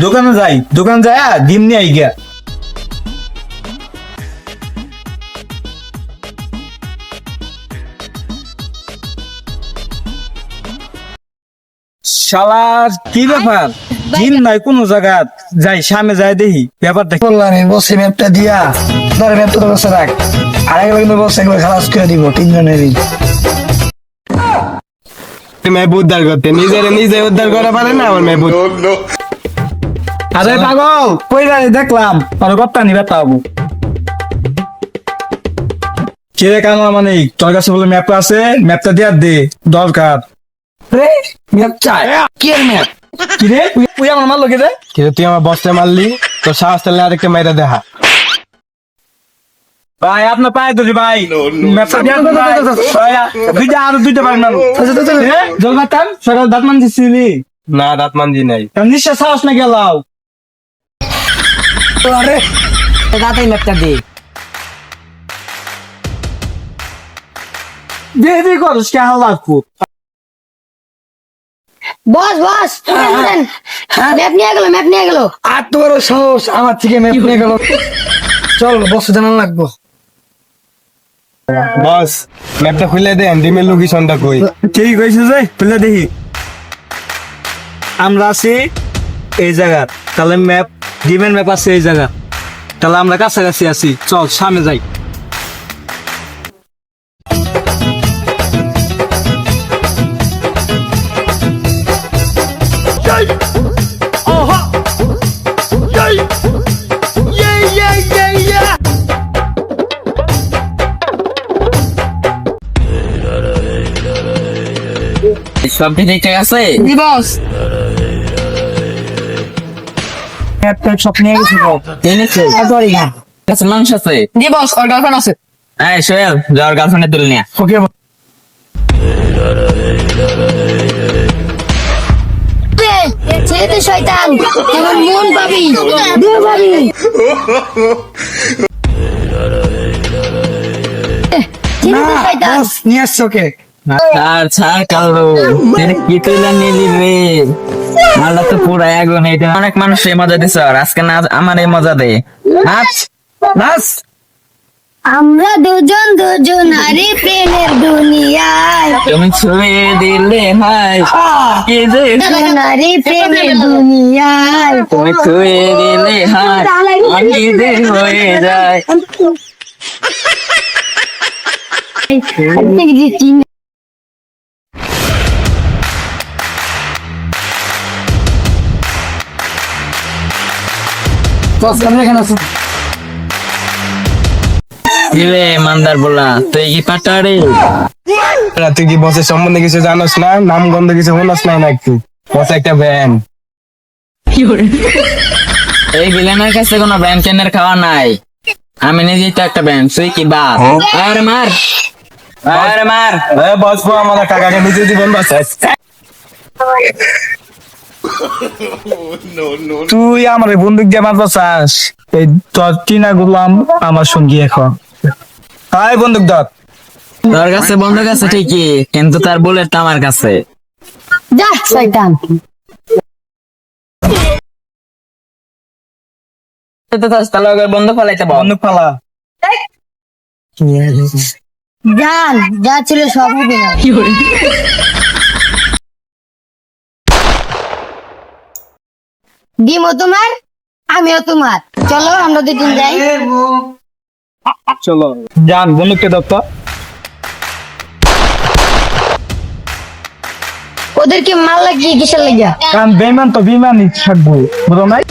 দোকানে যাই দোকান যায় ডিম নিয়ে আই গিয়া শালার কি ব্যাপার? ডিম নাই কোন জায়গা যাই সামনে যাই দেখি ব্যাপারটা কি? বললাম বসে ম্যাপটা দিয়া ধর ম্যাপটা তো বসে রাখ। আর একবার কিন্তু বসে একবার খালাস করে দিব তিনজনেরই মেয়ে উদ্ধার করতে নিজের নিজে উদ্ধার করা পারে না আমার মেয়ে আরে পাগল কই যাই দেখলাম আর কথা নিবে তাবো কে রে কানা মানে তোর কাছে বলে ম্যাপ আছে ম্যাপটা দিয়া দে দরকার রে ম্যাপ চাই কি ম্যাপ কি রে তুই- আমার মারলো কে রে কিন্তু তুই আমার বসতে মারলি তোর সাহস তাহলে আরেকটা মেয়েরা দেখা ভাই আপনার পায়ে ধরি ভাই দুইটা আরও দুইটা ভাই মারো জল মাতাম সকাল দাঁত মান দিছিলি না রাত মানজি নাই নিশ্চয় সাহস না গেলাও আরে তাড়াতাড়ি ম্যাপটা দে। দে দে করস কে হাল লাগবো? বস বস ম্যাপ নিয়ে গেল ম্যাপ নিয়ে গেল। আর তো বড় সাহস আমার থেকে ম্যাপ নিয়ে গেল। চল বসে জানান লাগবো। বস ম্যাপটা খুলে দেন ডিমের লোকেশনটা কই। ঠিক হয়েছে যে? খুলে দেখি। আমরা আছি এই জায়গা তাহলে ম্যাপ ডিমের ব্যাপার আছে এই জায়গা। তাহলে আমরা কাছাকাছি আছি। চল সামনে যাই। সব ঠিকঠাক আছে? জি বস। ম্যাপ ট্যাপ সব নিয়ে গেছি কাছে আছে। জি বস ওর গার্লফ্রেন্ড আছে। এই সোহেল যাওয়ার গার্লফ্রেন্ডে তুলে নিয়ে ওকে ছেলেতে শয়তান। আমার মন পাবি। দূর পাবি। নিয়ে আসছে ছাড় কালো। কি তুলে নিলি রে? মালটা তো পুরো আগুন এটা অনেক মানুষ এই মজা দিছে আর। আজকে না আমার এই মজা দে নাচ নাচ। আমরা দুজন দুজন আরে প্রেমের দুনিয়ায়। তুমি ছুঁয়ে দিলে হাই কি যে নারী প্রেমের দুনিয়ায়। তুমি ছুঁয়ে দিলে হাই আমি যে হয়ে যায় আপনি কি চিন বস আমি এখানে আছি দিলে মান্দার বলা তুই কি পাটারে? তুই কি বসের সম্বন্ধে কিছু জানোস না? নাম গন্ধ কিছু নাই না একটু বস একটা ভ্যান এই ভিলেনের কাছে কোনো ব্যান্ড টেনের খাওয়া নাই। আমি নিজেই তো একটা ব্যান্ড তুই কি বাপ? আর মার! আর মার! বস আমার কাকাকে নিজে জীবন বাঁচাস তুই আমার বন্দুক দিয়ে মারতে চাস। এই তোর টিনা গুলাম আমার সঙ্গী এখন। হাই বন্দুক ধর। তোর কাছে বন্ধু কাছে ঠিকই কিন্তু তার বুলেট আমার কাছে। যা শয়তান। তাহলে ওকে বন্ধু ফেলাইতে বল। বন্দুক পালা জান যা ছিল সব হবে না ডিমও তোমার আমিও তোমার। চলো আমরা দুদিন যাই। চলো। যান বন্ধুকে দত্ত ওদেরকে মাল লাগিয়ে কিসের লাগিয়া? কারণ বেমান তো বিমানই থাকব বুঝো নাই?